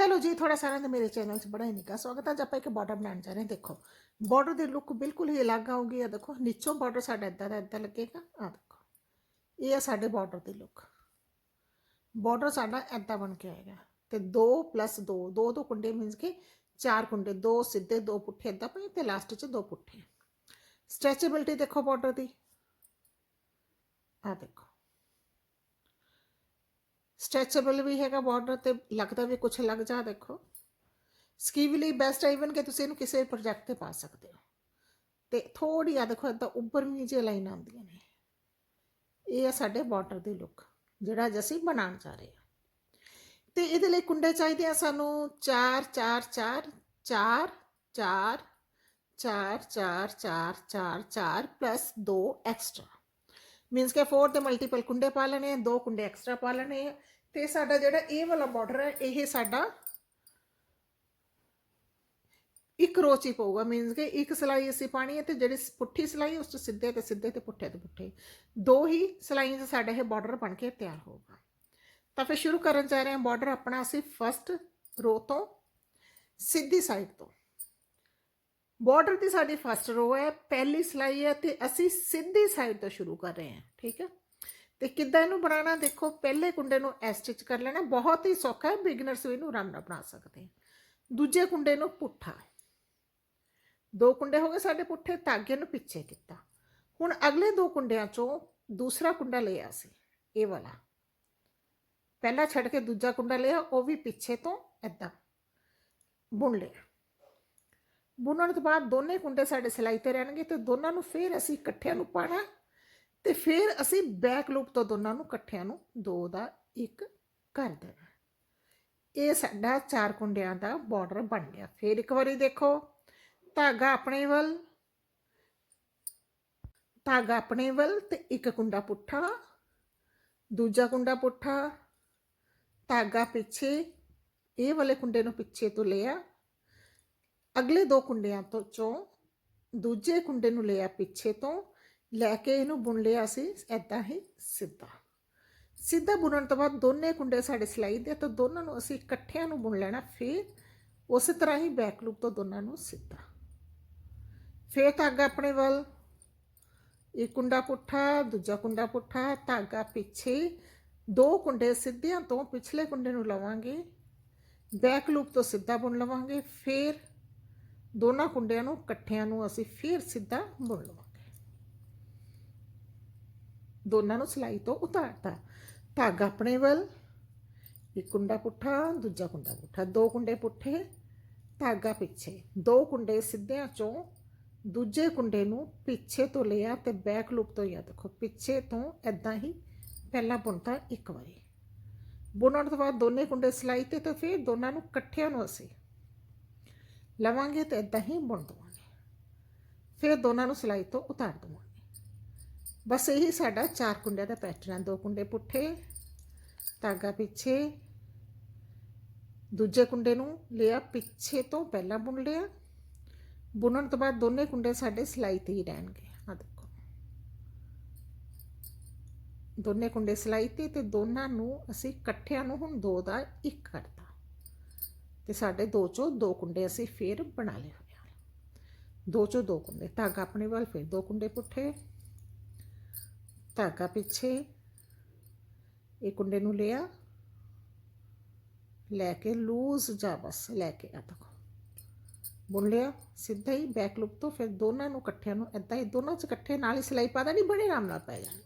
Hello ਜੀ ਤੁਹਾਡਾ ਸਾਰਿਆਂ ਦਾ ਮੇਰੇ ਚੈਨਲ 'ਚ ਬੜਾ ਹੀ ਨਿੱਘਾ ਸਵਾਗਤ ਹੈ ਅੱਜ ਆਪਾਂ ਇੱਕ ਬਾਰਡਰ ਬਣਾਉਣ ਜਾ ਰਹੇ ਹਾਂ ਦੇਖੋ ਬਾਰਡਰ ਦੀ ਲੁੱਕ ਬਿਲਕੁਲ ਹੀ ਅਲੱਗ ਆਊਗੀ ਆ ਦੇਖੋ ਨੀਚੋਂ ਬਾਰਡਰ ਸਾਡਾ ਇਦਾਂ ਦਾ ਇਦਾਂ ਲੱਗੇਗਾ ਆ ਦੇਖੋ ਇਹ ਆ ਸਾਡੇ ਬਾਰਡਰ ਦੀ ਲੁੱਕ ਬਾਰਡਰ ਸਾਡਾ ਇਦਾਂ ਬਣ ਕੇ ਆਏਗਾ ਤੇ 2 2 2 ਦੋ ਕੁੰਡੇ ਮੀਨਸ ਕਿ ਚਾਰ ਕੁੰਡੇ ਦੋ ਸਿੱਧੇ ਦੋ ਪੁੱਠੇ ਇਦਾਂ ਪਏ ਤੇ ਲਾਸਟ 'ਚ ਦੋ ਪੁੱਠੇ ਸਟ੍ਰੈਚੇਬਿਲਟੀ ਦੇਖੋ ਬਾਰਡਰ ਦੀ ਆ ਦੇਖੋ ਸਟ੍ਰੈਚੇਬਲ ਵੀ ਹੈਗਾ ਬਾਰਡਰ ਤੇ ਲੱਗਦਾ ਵੀ ਕੁਝ ਲੱਗ ਜਾ ਦੇਖੋ ਸਕੀਵ ਲਈ ਬੈਸਟ ਹੈ ਇਵਨ ਕਿ ਤੁਸੀਂ ਇਹਨੂੰ ਕਿਸੇ ਪ੍ਰੋਜੈਕਟ ਤੇ ਪਾ ਸਕਦੇ ਹੋ ਤੇ ਥੋੜੀ ਆ ਦੇਖੋ ਇਦਾਂ ਉੱਪਰਵੀਂ ਜਿਹੀ ਲਾਈਨ ਆਉਂਦੀਆਂ ਨੇ ਇਹ ਆ ਸਾਡੇ ਬਾਰਡਰ ਦੀ ਲੁੱਕ ਜਿਹੜਾ ਅੱਜ ਅਸੀਂ ਬਣਾਉਣ ਜਾ ਰਹੇ ਹਾਂ ਤੇ ਇਹਦੇ ਲਈ ਕੁੰਡੇ ਚਾਹੀਦੇ ਆ ਸਾਨੂੰ 4 4 4 4 4 4 4 4 4 4 ਪਲੱਸ 2 ਐਕਸਟਰਾ ਮੀਨਸ ਕਿ 4 ਦੇ ਮਲਟੀਪਲ ਕੁੰਡੇ ਪਾ ਲੈਣੇ ਆ ਦੋ ਕੁੰਡੇ ਐਕਸਟਰਾ ਪਾ ਲੈਣੇ ਆ ਤੇ ਸਾਡਾ ਜਿਹੜਾ ਇਹ ਵਾਲਾ ਬਾਰਡਰ ਹੈ ਇਹ ਸਾਡਾ ਇੱਕ ਰੋ ਚ ਹੀ ਪਊਗਾ ਮੀਨਸ ਕਿ ਇੱਕ ਸਲਾਈ ਅਸੀਂ ਪਾਣੀ ਹੈ ਤੇ ਜਿਹੜੀ ਪੁੱਠੀ ਸਲਾਈ ਉਸ ਤੋਂ ਸਿੱਧੇ ਤੇ ਸਿੱਧੇ ਤੇ ਪੁੱਠੇ ਤੇ ਪੁੱਠੇ ਦੋ ਹੀ ਸਲਾਈਆਂ 'ਚ ਸਾਡਾ ਇਹ ਬਾਰਡਰ ਬਣ ਕੇ ਤਿਆਰ ਹੋਊਗਾ ਤਾਂ ਫਿਰ ਸ਼ੁਰੂ ਕਰਨ ਜਾ ਰਹੇ ਹਾਂ ਬਾਰਡਰ ਆਪਣਾ ਅਸੀਂ ਫਸਟ ਰੋ ਤੋਂ ਸਿੱਧੀ ਸਾਈਡ ਤੋਂ ਬਾਰਡਰ ਦੀ ਸਾਡੀ ਫਸਟ ਰੋ ਹੈ, ਪਹਿਲੀ ਸਲਾਈ ਹੈ ਤੇ ਅਸੀਂ ਸਿੱਧੀ ਸਾਈਡ ਤੋਂ ਸ਼ੁਰੂ ਕਰ ਰਹੇ ਹਾਂ, ਠੀਕ ਹੈ? ਤੇ ਕਿੱਦਾਂ ਇਹਨੂੰ ਬਣਾਉਣਾ ਦੇਖੋ, ਪਹਿਲੇ ਕੁੰਡੇ ਨੂੰ ਐ ਸਟਿਚ ਕਰ ਲੈਣਾ, ਬਹੁਤ ਹੀ ਸੌਖਾ ਹੈ ਬਿਗਨਰਸ ਵੀ ਇਹਨੂੰ ਆਰਾਮ ਨਾਲ ਬਣਾ ਸਕਦੇ ਦੂਜੇ ਕੁੰਡੇ ਨੂੰ ਪੁੱਠਾ। ਦੋ ਕੁੰਡੇ ਹੋ ਗਏ ਸਾਡੇ ਪੁੱਠੇ ਧਾਗੇ ਨੂੰ ਪਿੱਛੇ ਕੀਤਾ। ਹੁਣ ਅਗਲੇ ਦੋ ਕੁੰਡਿਆਂ ਚੋਂ ਦੂਸਰਾ ਕੁੰਡਾ ਲਿਆ ਸੀ ਇਹ ਵਾਲਾ। ਪਹਿਲਾ ਛੱਡ ਕੇ ਦੂਜਾ ਕੁੰਡਾ ਲਿਆ, ਉਹ ਵੀ ਪਿੱਛੇ ਤੋਂ ਐਦਾਂ ਬੁਣ ਲਿਆ। ਬੁਣਨ ਤੋਂ ਬਾਅਦ ਦੋਨੇ ਕੁੰਡੇ ਸਾਡੇ ਸਿਲਾਈ ਤੇ ਰਹਿਣਗੇ ਤੇ ਦੋਨਾਂ ਨੂੰ ਫੇਰ ਅਸੀਂ ਇਕੱਠਿਆਂ ਨੂੰ ਪਾਣਾ ਤੇ ਫਿਰ ਅਸੀਂ ਬੈਕ ਲੂਪ ਤੋਂ ਦੋਨਾਂ ਨੂੰ ਇਕੱਠਿਆਂ ਨੂੰ ਦੋ ਦਾ ਇੱਕ ਕਰ ਦੇਣਾ। ਇਹ ਸਾਡਾ ਚਾਰ ਕੁੰਡਿਆਂ ਦਾ ਬਾਰਡਰ ਬਣ ਗਿਆ। ਫਿਰ ਇੱਕ ਵਾਰੀ ਦੇਖੋ, ਧਾਗਾ ਆਪਣੇ ਵੱਲ, ਧਾਗਾ ਆਪਣੇ ਵੱਲ ਤੇ ਇੱਕ ਕੁੰਡਾ ਪੁੱਠਾ, ਦੂਜਾ ਕੁੰਡਾ ਪੁੱਠਾ, ਧਾਗਾ ਪਿੱਛੇ, ਇਹ ਵਾਲੇ ਕੁੰਡੇ ਨੂੰ ਪਿੱਛੇ ਤੋਂ ਲਿਆ। ਅਗਲੇ ਦੋ ਕੁੰਡਿਆਂ ਤੋਂ ਚੋਂ ਦੂਜੇ ਕੁੰਡੇ ਨੂੰ ਲਿਆ ਪਿੱਛੇ ਤੋਂ, ਲੈ ਕੇ ਇਹਨੂੰ ਬੁਣ ਲਿਆ ਸੀ ਐਦਾਂ ਹੀ ਸਿੱਧਾ। ਸਿੱਧਾ ਬੁਣਨ ਤੋਂ ਬਾਅਦ ਦੋਨੇ ਕੁੰਡੇ ਸਾਡੇ ਸਿਲਾਈ ਦੇ ਤਾਂ ਦੋਨਾਂ ਨੂੰ ਅਸੀਂ ਇਕੱਠਿਆਂ ਨੂੰ ਬੁਣ ਲੈਣਾ, ਫਿਰ ਉਸੇ ਤਰ੍ਹਾਂ ਹੀ ਬੈਕ ਲੂਪ ਤੋਂ ਦੋਨਾਂ ਨੂੰ ਸਿੱਧਾ। ਫਿਰ ਧਾਗਾ ਆਪਣੇ ਵੱਲ, ਇੱਕ ਕੁੰਡਾ ਪੁੱਠਾ, ਦੂਜਾ ਕੁੰਡਾ ਪੁੱਠਾ, ਧਾਗਾ ਪਿੱਛੇ, ਦੋ ਕੁੰਡੇ ਸਿੱਧਿਆਂ ਤੋਂ ਪਿਛਲੇ ਕੁੰਡੇ ਨੂੰ ਲਵਾਂਗੇ ਬੈਕ ਲੂਪ ਤੋਂ ਸਿੱਧਾ ਬੁਣ ਲਵਾਂਗੇ, ਫਿਰ ਦੋਨਾਂ ਕੁੰਡਿਆਂ ਨੂੰ, ਇਕੱਠਿਆਂ ਨੂੰ ਅਸੀਂ ਫਿਰ ਸਿੱਧਾ ਬੁਣ ਲਵਾਂਗੇ। ਦੋਨਾਂ ਨੂੰ ਸਿਲਾਈ ਤੋਂ ਉਤਾਰਤਾ। ਧਾਗਾ ਆਪਣੇ ਵੱਲ, ਇੱਕ ਕੁੰਡਾ ਪੁੱਠਾ, ਦੂਜਾ ਕੁੰਡਾ ਪੁੱਠਾ। ਦੋ ਕੁੰਡੇ ਪੁੱਠੇ, ਧਾਗਾ ਪਿੱਛੇ। ਦੋ ਕੁੰਡੇ ਸਿੱਧਿਆਂ ਚੋਂ, ਦੂਜੇ ਕੁੰਡੇ ਨੂੰ ਪਿੱਛੇ ਤੋਂ ਲਿਆ ਤੇ ਬੈਕ ਲੂਪ ਤੋਂ ਯਾ ਦੇਖੋ ਪਿੱਛੇ ਤੋਂ ਐਦਾਂ ਹੀ ਪਹਿਲਾਂ ਬੁਣਤਾ ਇੱਕ ਵਾਰੀ। ਬੁਣਨ ਤੋਂ ਬਾਅਦ ਦੋਨੇ ਕੁੰਡੇ ਸਿਲਾਈ ਤੇ ਤਾਂ ਫਿਰ ਦੋਨਾਂ ਨੂੰ ਇਕੱਠਿਆਂ ਨੂੰ ਅਸੀਂ ਲਵਾਂਗੇ ਤੇ ਇਦਾਂ ਹੀ ਬੁਣ ਦਵਾਂਗੇ। ਫਿਰ ਦੋਨਾਂ ਨੂੰ ਸਿਲਾਈ ਤੋਂ ਉਤਾਰ ਦਵਾਂਗੇ। ਬਸ ਇਹੀ ਸਾਡਾ ਚਾਰ ਕੁੰਡਿਆਂ ਦਾ ਪੈਟਰਨ ਹੈ ਦੋ ਕੁੰਡੇ ਪੁੱਠੇ, ਧਾਗਾ ਪਿੱਛੇ, ਦੂਜੇ ਕੁੰਡੇ ਨੂੰ ਲਿਆ ਪਿੱਛੇ ਤੋਂ ਪਹਿਲਾਂ ਬੁਣ ਲਿਆ। ਬੁਣਨ ਤੋਂ ਬਾਅਦ ਦੋਨੇ ਕੁੰਡੇ ਸਾਡੇ ਸਿਲਾਈ ਤੇ ਹੀ ਰਹਿਣਗੇ। ਆ ਦੇਖੋ। ਦੋਨੇ ਕੁੰਡੇ ਸਿਲਾਈ ਤੇ ਤੇ ਦੋਨਾਂ ਨੂੰ ਅਸੀਂ ਇਕੱਠਿਆਂ ਨੂੰ ਹੁਣ ਦੋ ਦਾ ਇੱਕ ਕਰਤਾ ਤੇ ਸਾਡੇ ਦੋ ਚੋਂ ਦੋ ਕੁੰਡੇ ਅਸੀਂ ਫੇਰ ਬਣਾ ਲਏ ਹੋਏ ਆ ਦੋ ਚੋਂ ਦੋ ਕੁੰਡੇ, ਧਾਗਾ ਆਪਣੇ ਵੱਲ, ਫਿਰ ਦੋ ਕੁੰਡੇ ਪੁੱਠੇ, ਧਾਗਾ ਪਿੱਛੇ, ਇਹ ਕੁੰਡੇ ਨੂੰ ਲਿਆ, ਲੈ ਕੇ ਲੂਜ਼ ਜਾ ਬਸ ਲੈ ਕੇ ਆ ਤੱਕ। ਬੁਣ ਲਿਆ, ਸਿੱਧਾ ਹੀ ਬੈਕ ਲੁੱਪ ਤੋਂ ਫਿਰ ਦੋਨਾਂ ਨੂੰ ਇਕੱਠਿਆਂ ਨੂੰ ਇਦਾਂ ਹੀ, ਦੋਨਾਂ ਚ ਇਕੱਠੇ ਨਾਲ ਹੀ ਸਿਲਾਈ ਪਾ ਦੇਣੀ, ਬੜੇ ਆਰਾਮ ਨਾਲ ਪੈ ਜਾਣਗੇ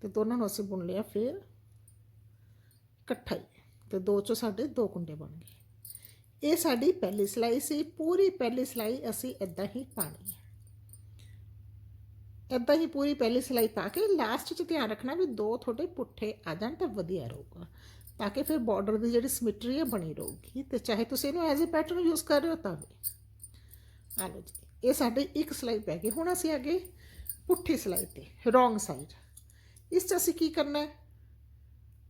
ਤੇ ਦੋਨਾਂ ਨੂੰ ਅਸੀਂ ਬੁਣ ਲਿਆ ਫਿਰ ਇਕੱਠਾ ਹੀ, ਤੇ ਦੋ ਚੋਂ ਸਾਡੇ ਦੋ ਕੁੰਡੇ ਬਣ ਗਏ। ਇਹ ਸਾਡੀ ਪਹਿਲੀ ਸਿਲਾਈ ਸੀ, ਪੂਰੀ ਪਹਿਲੀ ਸਿਲਾਈ ਅਸੀਂ ਇਦਾਂ ਹੀ ਪਾਣੀ ਹੈ। ਇਦਾਂ ਹੀ ਪੂਰੀ ਪਹਿਲੀ ਸਿਲਾਈ ਪਾ ਕੇ ਲਾਸਟ 'ਚ ਧਿਆਨ ਰੱਖਣਾ ਵੀ ਦੋ ਤੁਹਾਡੇ ਪੁੱਠੇ ਆ ਜਾਣ ਤਾਂ ਵਧੀਆ ਰਹੂਗਾ, ਤਾਂ ਕਿ ਫਿਰ ਬਾਰਡਰ ਦੀ ਜਿਹੜੀ ਸਿਮਟਰੀ ਹੈ ਬਣੀ ਰਹੂਗੀ, ਤੇ ਚਾਹੇ ਤੁਸੀਂ ਇਹਨੂੰ ਐਜ਼ ਅ ਪੈਟਰਨ ਯੂਜ਼ ਕਰ ਰਹੇ ਹੋ ਤਾਂ ਵੀ। ਆ ਲਓ ਜੀ, ਇਹ ਸਾਡੇ ਇੱਕ ਸਿਲਾਈ ਪੈ ਗਈ, ਹੁਣ ਅਸੀਂ ਅੱਗੇ ਪੁੱਠੀ ਸਿਲਾਈ ਤੇ ਰੋਂਗ ਸਾਈਡ ਇਸ 'ਚ ਅਸੀਂ ਕੀ ਕਰਨਾ ਹੈ?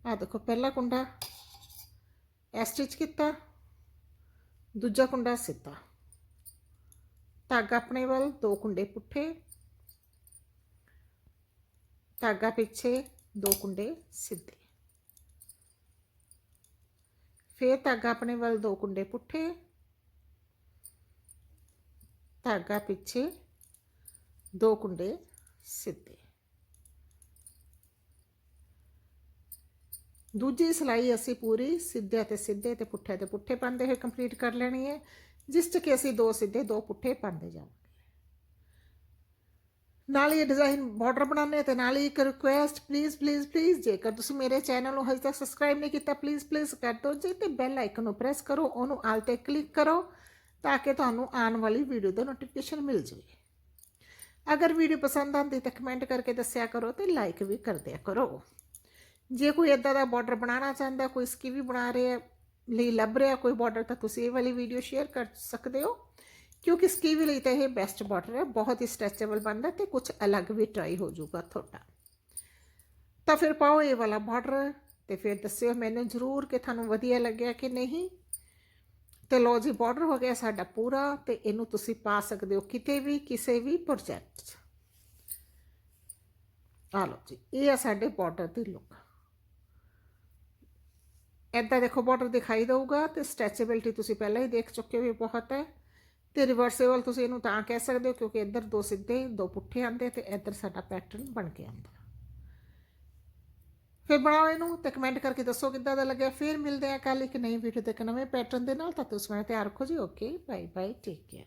ਆ ਦੇਖੋ, ਪਹਿਲਾ ਕੁੰਡਾ ਐ ਸਟਿਚ ਕੀਤਾ ਦੂਜਾ ਕੁੰਡਾ ਸਿੱਧਾ। ਧਾਗਾ ਆਪਣੇ ਵੱਲ, ਦੋ ਕੁੰਡੇ ਪੁੱਠੇ। ਧਾਗਾ ਪਿੱਛੇ, ਦੋ ਕੁੰਡੇ ਸਿੱਧੇ। ਫੇਰ ਧਾਗਾ ਆਪਣੇ ਵੱਲ, ਦੋ ਕੁੰਡੇ ਪੁੱਠੇ। ਧਾਗਾ ਪਿੱਛੇ, ਦੋ ਕੁੰਡੇ ਸਿੱਧੇ। ਦੂਜੀ ਸਿਲਾਈ ਅਸੀਂ ਪੂਰੀ ਸਿੱਧੇ ਤੇ ਸਿੱਧੇ ਤੇ ਪੁੱਠੇ ਤੇ ਪੁੱਠੇ ਪਾਉਂਦੇ ਹੋਏ ਕੰਪਲੀਟ ਕਰ ਲੈਣੀ ਹੈ, ਜਿਸ ਚ ਕਿ ਅਸੀਂ ਦੋ ਸਿੱਧੇ ਦੋ ਪੁੱਠੇ ਪਾਉਂਦੇ ਜਾਵਾਂਗੇ। ਨਾਲ ਹੀ ਡਿਜ਼ਾਈਨ ਬਾਰਡਰ ਬਣਾਉਣੇ ਤੇ ਨਾਲ ਹੀ ਇੱਕ ਰਿਕੁਐਸਟ ਪਲੀਜ਼ ਪਲੀਜ਼ ਪਲੀਜ਼ ਜੇਕਰ ਤੁਸੀਂ ਮੇਰੇ ਚੈਨਲ ਨੂੰ ਹਜੇ ਤੱਕ ਸਬਸਕ੍ਰਾਈਬ ਨਹੀਂ ਕੀਤਾ ਪਲੀਜ਼ ਪਲੀਜ਼ ਕਰ ਦਿਓ ਜੀ ਤੇ ਬੈਲ ਆਈਕਨ ਨੂੰ ਪ੍ਰੈਸ ਕਰੋ, ਉਹਨੂੰ ਆਲ ਤੇ ਕਲਿੱਕ ਕਰੋ ਤਾਂ ਕਿ ਤੁਹਾਨੂੰ ਆਉਣ ਵਾਲੀ ਵੀਡੀਓ ਦਾ ਨੋਟੀਫਿਕੇਸ਼ਨ ਮਿਲ ਜਾਵੇ। ਅਗਰ ਵੀਡੀਓ ਪਸੰਦ ਆਉਂਦੀ ਤਾਂ ਕਮੈਂਟ ਕਰਕੇ ਦੱਸਿਆ ਕਰੋ ਤੇ ਲਾਈਕ ਵੀ ਕਰ ਦਿਆ ਕਰੋ। ਜੇ ਕੋਈ ਇਦਾਂ ਦਾ ਬਾਰਡਰ ਬਣਾਉਣਾ ਚਾਹੁੰਦਾ, ਕੋਈ ਸਕੀਵੀ ਬਣਾ ਰਿਹਾ, ਲਈ ਲੱਭ ਰਿਹਾ ਕੋਈ ਬਾਰਡਰ ਤਾਂ ਤੁਸੀਂ ਇਹ ਵਾਲੀ ਵੀਡੀਓ ਸ਼ੇਅਰ ਕਰ ਸਕਦੇ ਹੋ। ਕਿਉਂਕਿ ਸਕੀਵੀ ਲਈ ਤਾਂ ਇਹ ਬੈਸਟ ਬਾਰਡਰ ਹੈ, ਬਹੁਤ ਹੀ ਸਟ੍ਰੈਚੇਬਲ ਬਣਦਾ ਤੇ ਕੁਝ ਅਲੱਗ ਵੀ ਟਰਾਈ ਹੋ ਜਾਊਗਾ ਤੁਹਾਡਾ। ਤਾਂ ਫਿਰ ਪਾਓ ਇਹ ਵਾਲਾ ਬਾਰਡਰ ਤੇ ਫਿਰ ਦੱਸਿਓ ਮੈਨੂੰ ਜ਼ਰੂਰ ਕਿ ਤੁਹਾਨੂੰ ਵਧੀਆ ਲੱਗਿਆ ਕਿ ਨਹੀਂ। ਤੇ ਲੋ ਜੀ ਬਾਰਡਰ ਹੋ ਗਿਆ ਸਾਡਾ ਪੂਰਾ ਤੇ ਇਹਨੂੰ ਤੁਸੀਂ ਪਾ ਸਕਦੇ ਹੋ ਕਿਤੇ ਵੀ, ਕਿਸੇ ਵੀ ਪ੍ਰੋਜੈਕਟ 'ਚ। ਆ ਲਓ ਜੀ, ਇਹ ਆ ਸਾਡੇ ਬਾਰਡਰ ਦੀ ਲੁੱਕ ਇੱਦਾਂ ਦੇਖੋ ਬਾਰਡਰ ਦਿਖਾਈ ਦਊਗਾ ਤੇ ਸਟ੍ਰੈਚੇਬਿਲਟੀ ਤੁਸੀਂ ਪਹਿਲਾਂ ਹੀ ਦੇਖ ਚੁੱਕੇ ਹੋ ਬਹੁਤ ਹੈ ਤੇ ਰਿਵਰਸੇਬਲ ਤੁਸੀਂ ਇਹਨੂੰ ਤਾਂ ਕਹਿ ਸਕਦੇ ਹੋ ਕਿਉਂਕਿ ਇੱਧਰ ਦੋ ਸਿੱਧੇ, ਦੋ ਪੁੱਠੇ ਆਂਦੇ ਤੇ ਇੱਧਰ ਸਾਡਾ ਪੈਟਰਨ ਬਣ ਕੇ ਆਂਦਾ ਫਿਰ ਬਣਾਓ ਇਹਨੂੰ ਤੇ ਕਮੈਂਟ ਕਰਕੇ ਦੱਸੋ ਕਿੱਦਾਂ ਦਾ ਲੱਗਿਆ। ਫਿਰ ਮਿਲਦੇ ਆ ਕੱਲ ਇੱਕ ਨਈ ਵੀਡੀਓ ਤੇ ਇੱਕ ਨਵੇਂ ਪੈਟਰਨ ਦੇ ਨਾਲ। ਤਾਂ ਤੁਸੀਂ ਮੈਂ ਤਿਆਰ ਰੱਖੋ ਜੀ। Okay bye bye take care